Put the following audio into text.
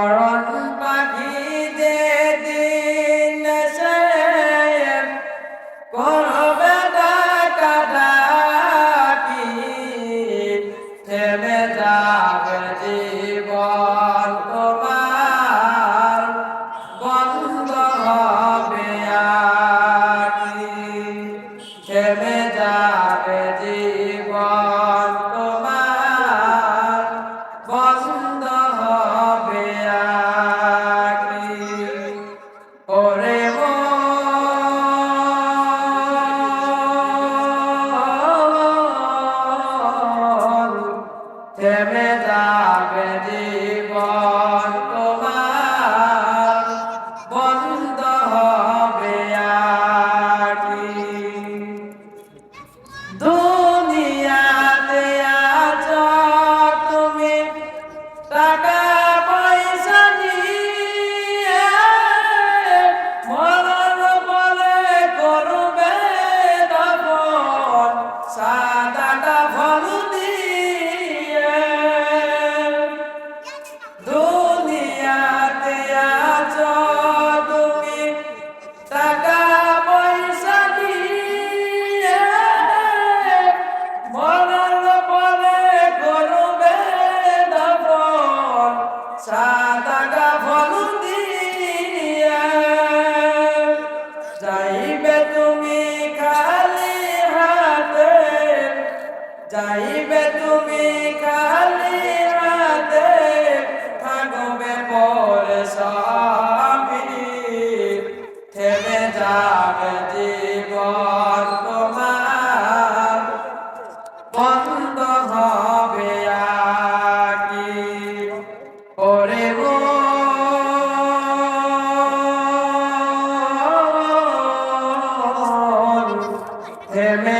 করণ পাখিদের টাকা ফল দিয়ে। যাইবে তুমি খালি হাতে যাইবে তুমি Amen.